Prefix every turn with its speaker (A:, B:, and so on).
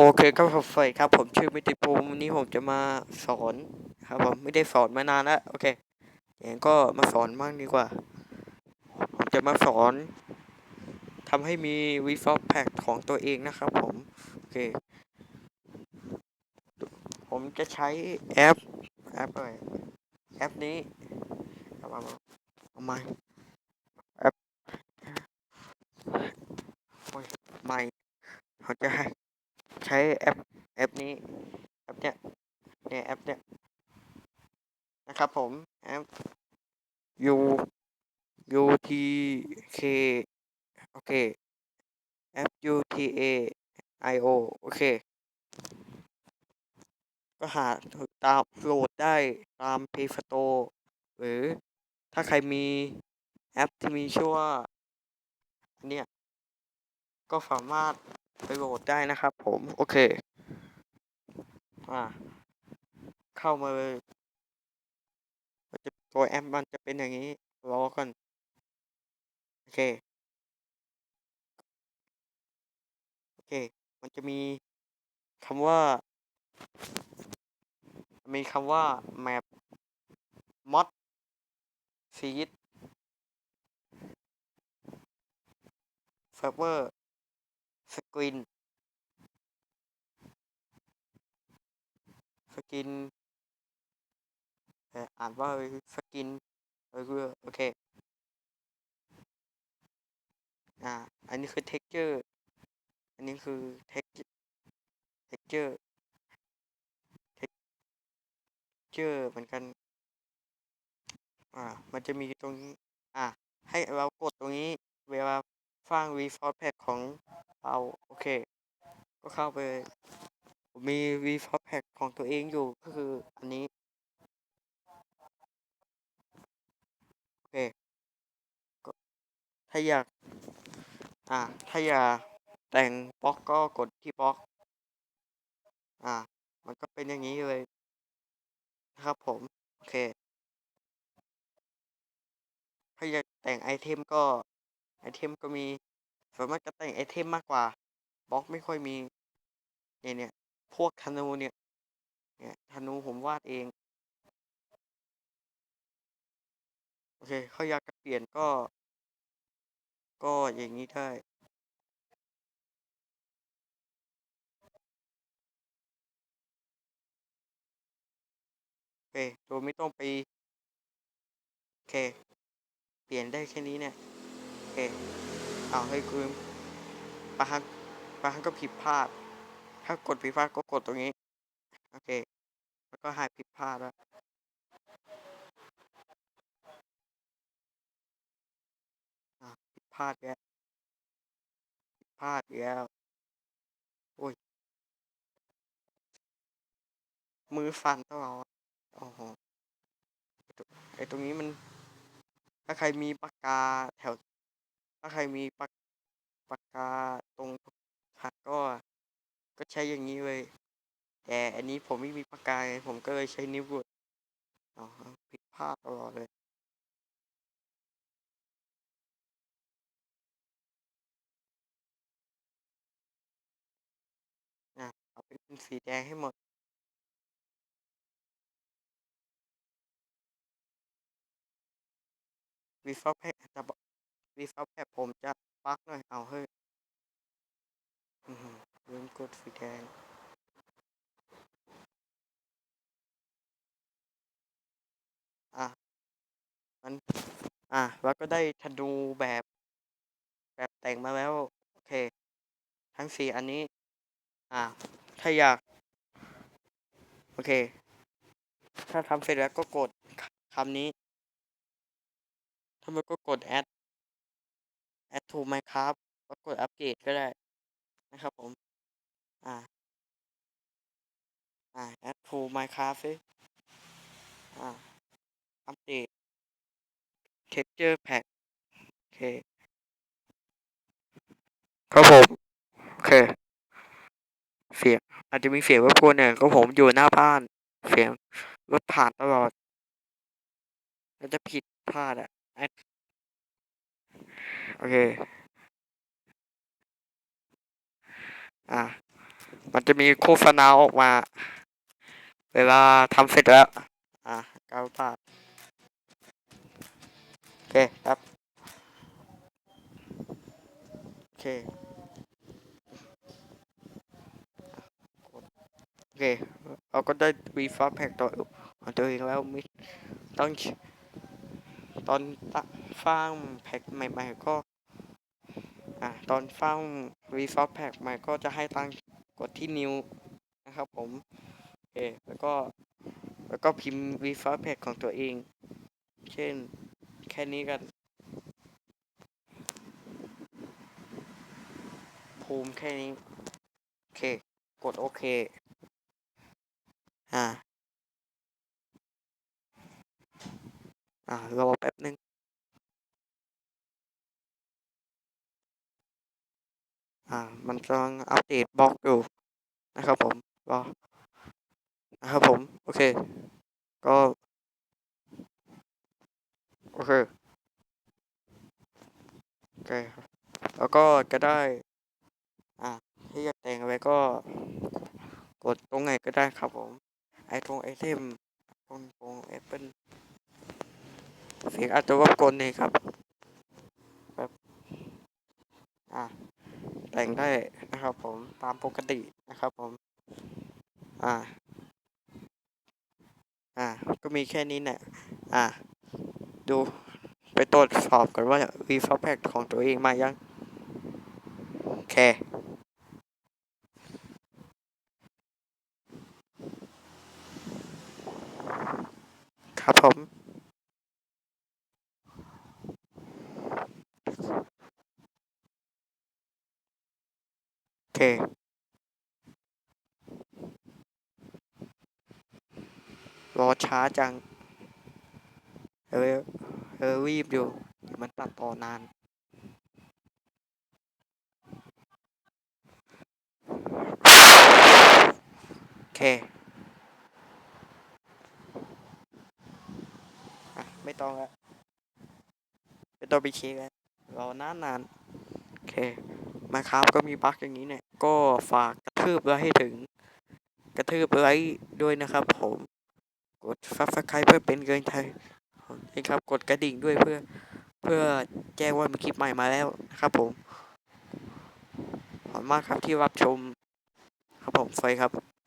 A: โอเคครับผมสวัสดีครับผมชื่อมิติภูมิวันนี้ผมจะมาสอนครับผมไม่ได้สอนมานานแล้วโอเคอย่างก็มาสอนบ้างดีกว่า ผมจะมาสอนทำให้มี v f o r Pack ของตัวเองนะครับผม โอเค ผมจะใช้แอป แอปอะไรแอปนี้เอามาเอามาแอปโอ้ยไม่เขาจะให้ ใช้แอปแอปนี้แอปเนี้ยเนี่ยแอปเนี้ยนะครับผมแอป U U T K โอเคแอป U T A I O โอเค ก็หาตามโหลดได้ตาม Play Store หรือถ้าใครมีแอปที่มีชื่อว่าเนี่ยก็สามารถ ไปโหลดได้นะครับ ผมโอเคอ่าเข้ามาเลยมันจะตัวแอปมันจะเป็นอย่างนี้รอก่อนโอเคโอเค มันจะมีคำว่า มีคำว่า map mod seed server screen skin แต่อ่านว่า skin เออโอเค อ่า อันนี้คือ texture อันนี้คือ texture texture texture เหมือนกัน อ่า มันจะมีตรงนี้ อ่า ให้เรากดตรงนี้ เวลา สร้าง resource pack ของเราโอเค ก็เข้าไปผมมี resource pack ของตัวเองอยู่ก็คืออันนี้ โอเคก็ถ้าอยาก อ่า ถ้าอยากแต่งบล็อกก็กดที่บล็อก อ่า มันก็เป็นอย่างนี้เลยนะครับผม โอเค ถ้าอยากแต่งไอเทมก็ ไอเทมก็มีส่วนมากจะแต่งไอเทมมากกว่าบล็อกไม่ค่อยมีเนี่ยเนี่ยพวกธนูเนี่ยเนี่ยธนูผมวาดเองโอเคเขาอยากจะเปลี่ยนก็ ก็อย่างนี้ได้โอเคโดยไม่ต้องไปโอเค เปลี่ยนได้แค่นี้เนี่ย เคเอาให้คืนบางครั้งบางครั้งก็ผิดพลาด ถ้ากดผิดพลาดก็กดตรงนี้ โอเค แล้วก็หายผิดพลาดแล้วผิดพลาดแล้วผิดพลาดแล้วโอ้ย มือสั่นตลอดโอ้โหไอตรงนี้มัน ถ้าใครมีปากกาแถว ถ้าใครมีปากปากกาตรงหักก็ ก็ใช้อย่างนี้เลย แต่อันนี้ผมไม่มีปากกาไงผมก็เลยใช้นิ้วกดอ๋อผิดพลาดตลอดเลยอะเอาเป็นสีแดงให้หมดวีฟอแพ็กจะบอก วีฟอแพ็กผมจะปักหน่อย เอาเฮ้ยอือหือลืมกดสีแดงอะมันอะแล้วก็ได้ธนูแบบ แบบแต่งมาแล้ว โอเค ทั้งสี่อันนี้ อะถ้าอยาก โอเค ถ้าทำเสร็จแล้วก็กดคำนี้ถ้ามันก็กด add Minecraft ก็กดอัปเกรดก็ได้นะครับผม อ่า อ่า add to Minecraft สิอ่า อัปเดต texture pack โอเค ครับผม โอเค เสียง อาจจะมีเสียงรบกวนเนี่ยก็ผมอยู่หน้าบ้าน เสียงรถผ่านตลอดแล้วจะผิดพลาดอะ โอเค อะ มันจะมีโฆษณาออกมา เวลาทำเสร็จแล้ว อะเก้าบาทโอเคครับ โอเค โอเค เราก็ได้วีฟ้าแพ็กตัวของตัวเองแล้วมิต้องตอนตั้งสร้างแพ็กใหม่ ๆ ก็ ตอนสร้างวีฟ้าแพ็กใหม่ก็จะให้ตั้งกดที่นิ้วนะครับผมโอเคแล้วก็แล้วก็พิมพ์วีฟ้าแพ็กของตัวเอง เช่นแค่นี้กันภูมิแค่นี้ โอเค กดโอเค อ่า อ่ารอแป๊บนึง อ่า มันกำลังอัปเดตบล็อกอยู่นะครับผมรอนะครับผม โอเค ก็ โอเค โอเค แล้วก็จะได้ อ่า ที่อยากแต่งอะไรก็ กดตรงไหนก็ได้ครับผม ไอตรงไอเทมตรงตรงแอปเปิลเสียงอาจจะรบกวนนี่ครับอ่า แต่งได้นะครับผมตามปกตินะครับผม อ่า อ่า ก็มีแค่นี้เนี่ยอ่า ดูไปตรวจสอบกันว่า v f o r p a c ของตัวเองมายัง โอเคครับผม เค รอช้าจัง เออเออรีบอยู่ มันตัดต่อนานโอเคไม่ต้องละไม่ต้องไปเช็คแล้วรอนานนานโอเคมาครับก็มีบั๊กอย่างนี้เนี่ย ก็ฝากกระทืบไว้ให้ถึง กระทืบไลค์ด้วยนะครับ ผม กดซับสไครป์เพื่อเป็นเกินไทยนะครับ กดกระดิ่งด้วยเพื่อ เพื่อแจ้งว่ามีคลิปใหม่มาแล้วนะครับ ผมขอบคุณมากครับที่รับชม ครับผมไฟครับ